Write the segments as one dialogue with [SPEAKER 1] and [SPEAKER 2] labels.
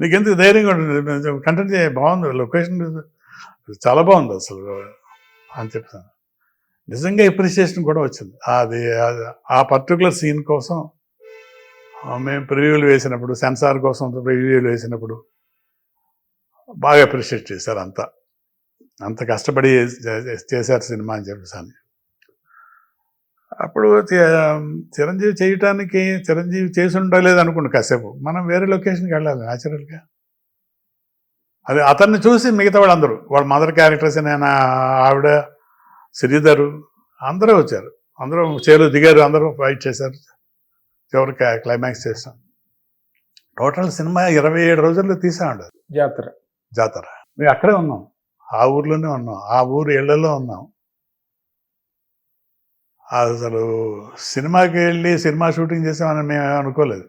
[SPEAKER 1] నీకెందుకు ధైర్యంగా ఉంటుంది? కంటెంట్ చేయ బాగుంది. లొకేషన్ చాలా బాగుంది అసలు. అని చెప్తాను. నిజంగా ఎప్రిసియేషన్ కూడా వచ్చింది. అది ఆ పర్టికులర్ సీన్ కోసం మేము ప్రివ్యూలు వేసినప్పుడు సెన్సార్ కోసం ప్రివ్యూలు వేసినప్పుడు బాగా అప్రిషియేట్ చేశారు అంతా. అంత కష్టపడి చేశారు సినిమా అని చెప్పేసి అప్పుడు చిరంజీవి చేయటానికి చిరంజీవి చేసి ఉండలేదు అనుకోండి కాసేపు. మనం వేరే లొకేషన్కి వెళ్ళాలి న్యాచురల్గా అది అతన్ని చూసి మిగతా వాళ్ళందరూ వాళ్ళ మదర్ క్యారెక్టర్స్ నేను ఆవిడ శ్రీధరు అందరూ వచ్చారు. అందరూ చేలు దిగారు అందరూ ఫైట్ చేశారు. చివరికి క్లైమాక్స్ చేస్తాం టోటల్ సినిమా ఇరవై ఏడు రోజుల్లో తీసామండి
[SPEAKER 2] జాతర.
[SPEAKER 1] జాతర. మేము అక్కడే ఉన్నాం. ఆ ఊర్లోనే ఉన్నాం. ఆ ఊరు ఇళ్ళలో ఉన్నాం. అసలు సినిమాకి వెళ్ళి సినిమా షూటింగ్ చేసామని మేము అనుకోలేదు.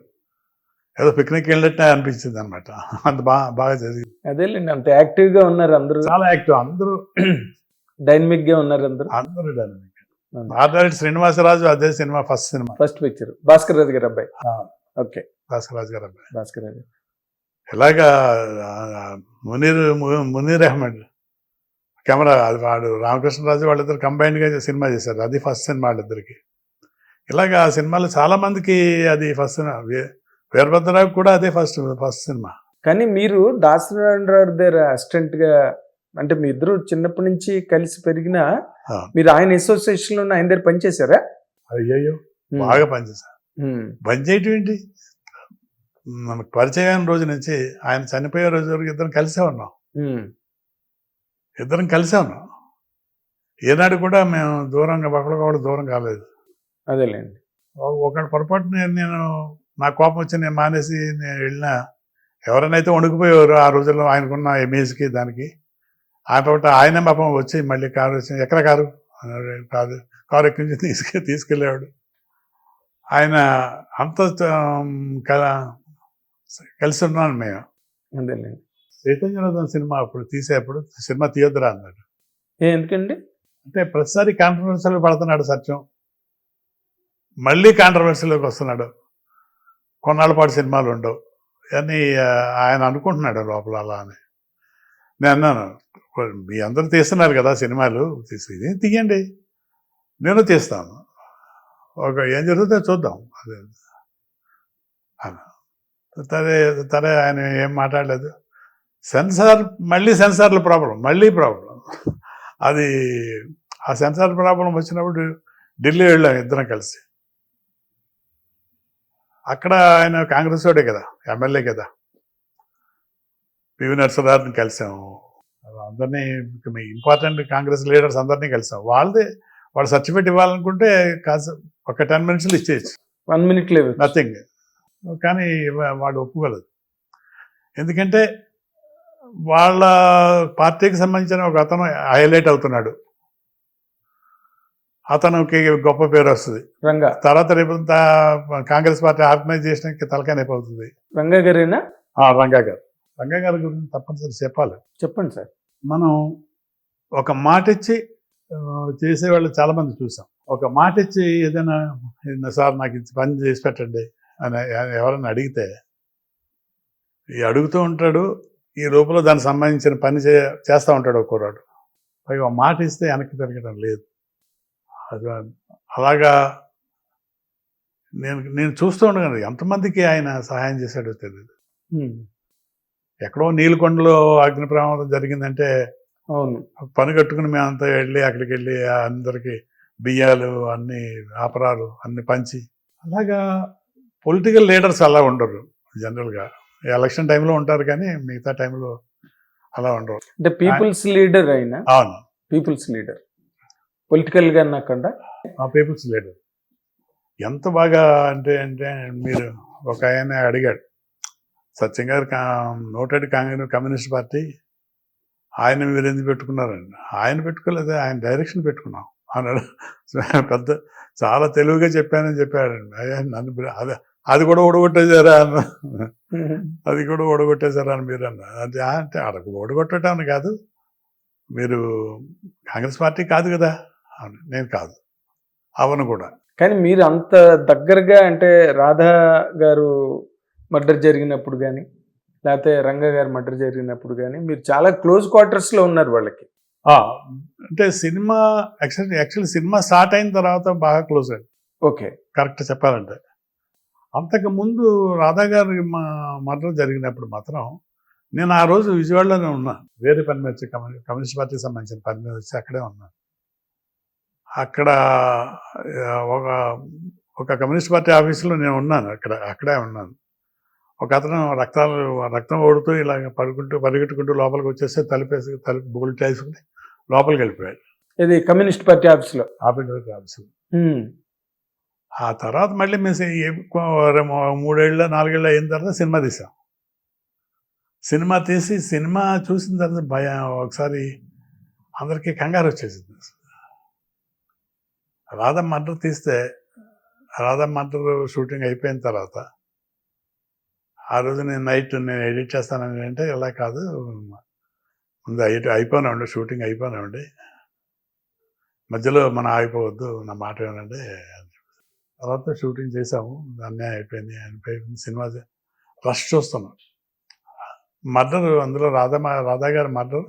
[SPEAKER 1] ఏదో పిక్నిక్ వెళ్ళినట్టే అనిపించింది అనమాట అంత బాగా బాగా జరిగింది.
[SPEAKER 2] అదేలేండి అంత యాక్టివ్గా ఉన్నారు అందరూ.
[SPEAKER 1] చాలా యాక్టివ్ అందరూ
[SPEAKER 2] డైనమిక్గా ఉన్నారు అందరూ.
[SPEAKER 1] అందరూ డైనమిక్. ఆర్డర్ శ్రీనివాసరాజు అదే cinema first cinema.
[SPEAKER 2] First picture Bhaskar Raju గారి అబ్బాయి. ఓకే.
[SPEAKER 1] భాస్కరాజు గారు అబ్బాయి.
[SPEAKER 2] భాస్కర్ రాజు.
[SPEAKER 1] ఇలాగా ఆ, మునీర్ మునీర్ అహ్మద్? కెమెరా అది వాడు రామకృష్ణరాజు వాళ్ళిద్దరు combined గా సినిమా చేశారు. అది ఫస్ట్ సినిమా వాళ్ళిద్దరికి. ఇలాగా ఆ సినిమాలు చాలా మందికి అది ఫస్ట్ వీరభద్రరావు కూడా అదే ఫస్ట్ ఫస్ట్ సినిమా
[SPEAKER 2] కానీ మీరు దాసనారాయణరావు దగ్గర అసిస్టెంట్గా అంటే మీ ఇద్దరు చిన్నప్పటి నుంచి కలిసి పెరిగిన. మీరు ఆయన అసోసియేషన్లో ఆయన దగ్గర పనిచేశారా
[SPEAKER 1] అయ్యయ్యో బాగా పనిచేశారు. పనిచేయటం ఏంటి? మనకు పరిచయం రోజు నుంచి ఆయన చనిపోయే రోజు వరకు ఇద్దరం కలిసే ఉన్నాం. ఇద్దరం కలిసే. ఉన్నాం ఏనాడు కూడా మేము దూరంగా ఒకరికొకరు దూరం కాలేదు.
[SPEAKER 2] అదేలేండి.
[SPEAKER 1] ఒక పొరపాటు నేను నేను నా కోపం వచ్చి నేను మానేసి నేను వెళ్ళినా ఎవరైనా అయితే వణుకుపోయేవారు ఆ రోజుల్లో ఆయనకున్న ఇమేజ్కి దానికి. ఆ తర్వాత ఆయన పాపం వచ్చి మళ్ళీ కారు వచ్చి ఎక్కడ కారు? కాదు కారు ఎక్కించి తీసుకె తీసుకెళ్ళేవాడు. ఆయన అంత కల- కలిసి ఉన్నాను మేము.
[SPEAKER 2] అదేలేండి.
[SPEAKER 1] చైతన్యరథం సినిమా అప్పుడు తీసేప్పుడు సినిమా తీయొద్దురా అన్నాడు.
[SPEAKER 2] ఎందుకండి?
[SPEAKER 1] అంటే ప్రతిసారి కాంట్రవర్సీలో పడుతున్నాడు సత్యం. మళ్ళీ కాంట్రవర్సీలోకి వస్తున్నాడు. కొన్నాళ్ళ పాటు సినిమాలు ఉండవు. అని ఆయన అనుకుంటున్నాడు లోపల అలా అని. నేను అన్నాను మీ అందరూ తీస్తున్నారు కదా సినిమాలు తీసి తీయండి. నేను తీస్తాను. ఒక ఏం జరుగుతుందో చూద్దాం. అదే. సరే సరే ఆయన ఏం మాట్లాడలేదు. సెన్సార్ మళ్ళీ సెన్సార్ల ప్రాబ్లం మళ్ళీ ప్రాబ్లం. అది ఆ సెన్సార్ ప్రాబ్లం వచ్చినప్పుడు ఢిల్లీ వెళ్ళాం ఇద్దరం కలిసి. అక్కడ ఆయన కాంగ్రెస్ వాడే కదా ఎమ్మెల్యే కదా. పివి నరసరావుని కలిసాము. అందరినీ ఇంపార్టెంట్ కాంగ్రెస్ లీడర్స్ అందరినీ కలిసాం. వాళ్ళదే వాళ్ళు సర్టిఫికేట్ ఇవ్వాలనుకుంటే కాస్త ఒక టెన్ మినిట్స్లో ఇచ్చేయచ్చు.
[SPEAKER 2] వన్ మినిట్ లేవు
[SPEAKER 1] నథింగ్. కానీ వాడు ఒప్పుకోలేదు. ఎందుకంటే వాళ్ళ పార్టీకి సంబంధించిన ఒక అతను హైలైట్ అవుతున్నాడు. అతనికి గొప్ప పేరు వస్తుంది.
[SPEAKER 2] రంగా.
[SPEAKER 1] తర్వాత రేపు కాంగ్రెస్ పార్టీ ఆర్గనైజేషన్కి తలకాయ నొప్పి అవుతుంది.
[SPEAKER 2] రంగా గారేనా?
[SPEAKER 1] ఆ, రంగా గారు. రంగా గారి గురించి తప్పనిసరి చెప్పాలి.
[SPEAKER 2] చెప్పండి సార్.
[SPEAKER 1] మనం ఒక మాట ఇచ్చి చేసేవాళ్ళు చాలా మంది చూసాం. ఒక మాట ఇచ్చి ఏదైనా "ఏదైనా సార్ నాకు పని చేసి పెట్టండి అని ఎవరైనా అడిగితే ఈ అడుగుతూ ఉంటాడు ఈ లోపల దానికి సంబంధించిన పని చే చేస్తూ ఉంటాడు ఒక కుర్రాడు. పైగా మాట ఇస్తే వెనక్కి తిరగడం లేదు. అది అలాగా నేను నేను చూస్తూ ఉండగాను ఎంతమందికి ఆయన సహాయం చేశాడో తెలియదు. ఎక్కడో నీలకొండలో అగ్ని ప్రమాదం జరిగిందంటే
[SPEAKER 2] అవును.
[SPEAKER 1] పని కట్టుకుని మేమంతా వెళ్ళి అక్కడికి వెళ్ళి అందరికి బియ్యాలు అన్ని ఆపరాలు అన్ని పంచి అలాగా పొలిటికల్ లీడర్స్ అలా ఉండరు జనరల్గా. ఎలక్షన్ టైంలో ఉంటారు కానీ మిగతా టైంలో అలా ఉండరు.
[SPEAKER 2] అంటే పీపుల్స్ లీడర్ అయినా
[SPEAKER 1] అవును.
[SPEAKER 2] People's leader. పొలిటికల్గా నాకుండా
[SPEAKER 1] ఆ పీపుల్స్ లీడర్. ఎంత బాగా అంటే అంటే మీరు ఒక ఆయన అడిగాడు. సత్యం గారు నోటెడ్ కాంగ్రెస్ కమ్యూనిస్ట్ పార్టీ ఆయన మీరు ఎందుకు పెట్టుకున్నారండి? ఆయన పెట్టుకోలేదు ఆయన డైరెక్షన్ పెట్టుకున్నాం. అన్నాడు. పెద్ద చాలా తెలివిగా చెప్పానని చెప్పాడండి. అయ్యా నన్ను అది అది కూడా ఓడగొట్టేశారా అన్న? అది కూడా ఓడగొట్టేశారా అని మీరు అన్న. అంటే "ఆ, అంటే అడగ ఓడగొట్టడం కాదు. మీరు కాంగ్రెస్ పార్టీ కాదు కదా. అవును నేను కాదు. అవను కూడా.
[SPEAKER 2] కానీ మీరు అంత దగ్గరగా అంటే రాధా గారు మర్డర్ జరిగినప్పుడు కానీ లేకపోతే రంగ గారి మర్డర్ జరిగినప్పుడు కానీ మీరు చాలా క్లోజ్ క్వార్టర్స్లో ఉన్నారు వాళ్ళకి.
[SPEAKER 1] అంటే cinema actually actually cinema start అయిన తర్వాత బాగా క్లోజ్ అయ్యింది
[SPEAKER 2] ఓకే.
[SPEAKER 1] కరెక్ట్ చెప్పాలంటే. అంతకు ముందు రాధా గారి మర్డర్ జరిగినప్పుడు మాత్రం నేను ఆ రోజు విజయవాడలోనే ఉన్నా. వేరే పని మీద వచ్చి కమ్యూ- కమ్యూనిస్ట్ పార్టీకి సంబంధించిన పని మీద వచ్చి అక్కడే ఉన్నాను అక్కడ ఒక ఒక కమ్యూనిస్ట్ పార్టీ ఆఫీసులో నేను ఉన్నాను. అక్కడ అక్కడే ఉన్నాను. ఒక అతను రక్తాలు రక్తం ఓడుతూ ఇలాగ పడుకుంటూ పరిగెట్టుకుంటూ లోపలికి వచ్చేస్తే తలుపేసి తలుపు బోల్ట్ వేసుకుని లోపలికి వెళ్ళిపోయాడు.
[SPEAKER 2] ఇది కమ్యూనిస్ట్ పార్టీ ఆఫీస్లో
[SPEAKER 1] ఆఫీస్. ఆఫీసులో ఆ తర్వాత మళ్ళీ మేము మూడేళ్ళ నాలుగేళ్ళు అయిన తర్వాత సినిమా తీసాం. సినిమా తీసి సినిమా చూసిన తర్వాత భయం ఒకసారి అందరికీ కంగారు వచ్చేసింది. రాధమ్మ మర్డర్ తీస్తే రాధమ్మ మర్డర్ షూటింగ్ అయిపోయిన తర్వాత ఆ రోజు నేను నైట్ నేను ఎడిట్ చేస్తానని అంటే ఇలా కాదు ముందు అయి అయిపోయినా ఉండి షూటింగ్ అయిపోయినా ఉండి మధ్యలో మనం ఆగిపోవద్దు నా మాట ఏమంటే తర్వాత షూటింగ్ చేసాము అన్నీ అయిపోయింది. అయిపోయింది సినిమా రష్ చూస్తున్నాం. మర్డర్ అందులో రాధా రాధా గారి మర్డర్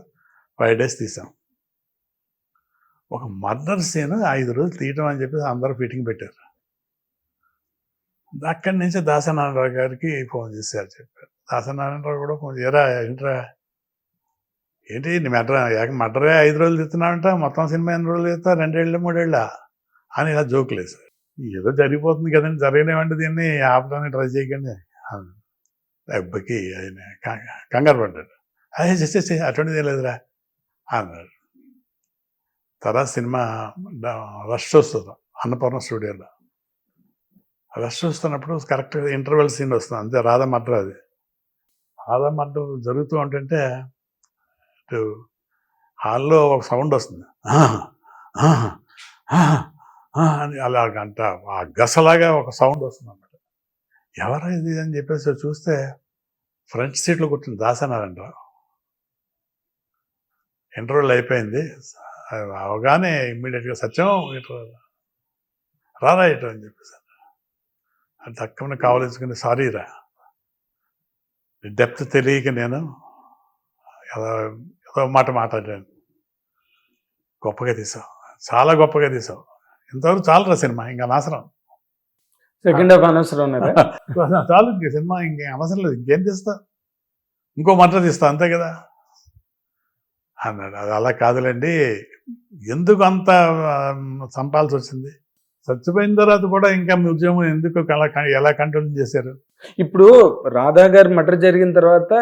[SPEAKER 1] ఫైవ్ డేస్ తీసాం. ఒక మర్డర్ సీన్ ఐదు రోజులు తీయటం అని చెప్పి అందరూ ఫిట్టింగ్ పెట్టారు. అక్కడి నుంచి దాసనారాయణరావు గారికి ఫోన్ చేశారు. చెప్పారు. దాసనారాయణరావు కూడా ఫోన్ ఎరా ఏంట్రా? ఏంటి మెడ్ర మర్డర్? మర్డరే ఐదు రోజులు తీస్తున్నావంట. మొత్తం సినిమా ఎన్ని రోజులు తీస్తా రెండేళ్ళు మూడేళ్ళ? అని ఇలా జోకులు వేశారు ఏదో జరిగిపోతుంది కదండి. జరగలేమంటే దీన్ని ఆపడానికి ట్రై చేయకండి. అబ్బాయికి ఆయన కంగారు పడ్డాడు. అదే చేసేసి అటువంటిది లేదురా అన్నాడు. తర్వాత సినిమా రష్ వస్తుంది అన్నపూర్ణ స్టూడియోలో. రష్ వస్తున్నప్పుడు కరెక్ట్ ఇంటర్వెల్ సీన్ వస్తుంది. అంతే రాధా మర్డర్ అది. రాధా మర్డర్ జరుగుతూ ఉంటుంటే ఇటు హాల్లో ఒక సౌండ్ వస్తుంది. అలాగంట ఆ గసలాగా ఒక సౌండ్ వస్తుంది అన్నమాట ఎవరా ఇది అని చెప్పేసి చూస్తే ఫ్రంట్ సీట్లో కూర్చుని దాసనారంట. ఇంటర్వ్యూలు అయిపోయింది. అవగానే ఇమ్మీడియట్గా సత్యం ఇటు రారా ఇటు అని చెప్పేసి అది తక్కువ కావలించుకుని సారీ రా డెప్త్ తెలియక నేను ఏదో ఏదో మాట మాట్లాడాను. గొప్పగా తీసావు. చాలా గొప్పగా తీసావు. ఇంతవరకు చాలరా సినిమా ఇంకా అనవసరం
[SPEAKER 2] సెకండ్ హాఫ్ అనవసరం
[SPEAKER 1] చాలు ఇంక సినిమా ఇంకేం అవసరం లేదు ఇంకేం తీస్తా? ఇంకో మంట తీస్తా అంతే కదా? అన్నాడు అది అలా కాదులేండి ఎందుకు అంత చంపాల్సి వచ్చింది? చచ్చిపోయిన తర్వాత కూడా ఇంకా మీ ఉద్యమం ఎందుకు అలా ఎలా కంట్రోల్ చేశారు?
[SPEAKER 2] ఇప్పుడు రాధా గారి మర్డర్ జరిగిన తర్వాత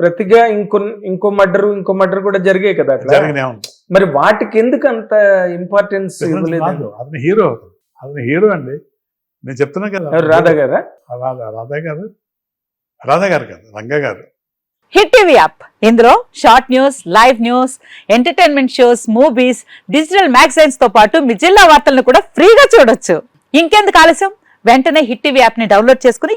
[SPEAKER 2] ప్రతిగా ఇంకో ఇంకో మర్డర్ ఇంకో మర్డర్ కూడా జరిగాయి కదా అట్లా మరి వాటికి ఎందుకు అంత ఇంపార్టెన్స్
[SPEAKER 1] అతను హీరో అతను. హీరో అండి. నేను చెప్తున్నా కదా.
[SPEAKER 2] రాధా గారా?
[SPEAKER 1] రాధా రాధా గారు? రాధా గారు కాదు రంగా గారు.
[SPEAKER 3] Hit TV app. ఇందులో short news live news entertainment shows movies digital మ్యాగజైన్స్తో పాటు మీ జిల్లా వార్తలను కూడా ఫ్రీగా చూడొచ్చు. ఇంకెందుకు ఆలస్యం? వెంటనే హిట్ టీవీ యాప్ని డౌన్లోడ్ చేసుకుని